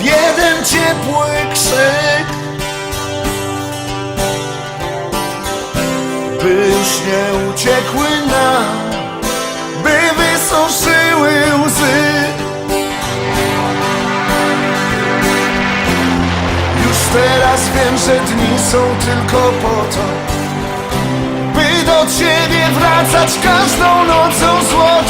w jeden ciepły krzyk. By już nie uciekły nam, by wysuszyły łzy. Już teraz wiem, że dni są tylko po to By do ciebie wracać każdą nocą złotą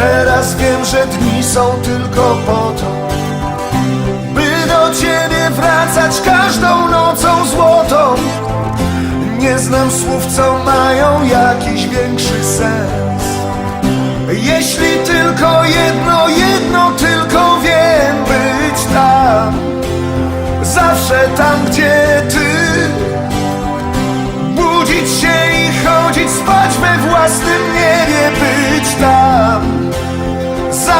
teraz wiem, że dni są tylko po to By do ciebie wracać każdą nocą złotą. Nie znam słów, co mają jakiś większy sens. Jeśli tylko jedno, jedno tylko wiem być tam Zawsze tam, gdzie ty. Budzić się i chodzić spać we własnym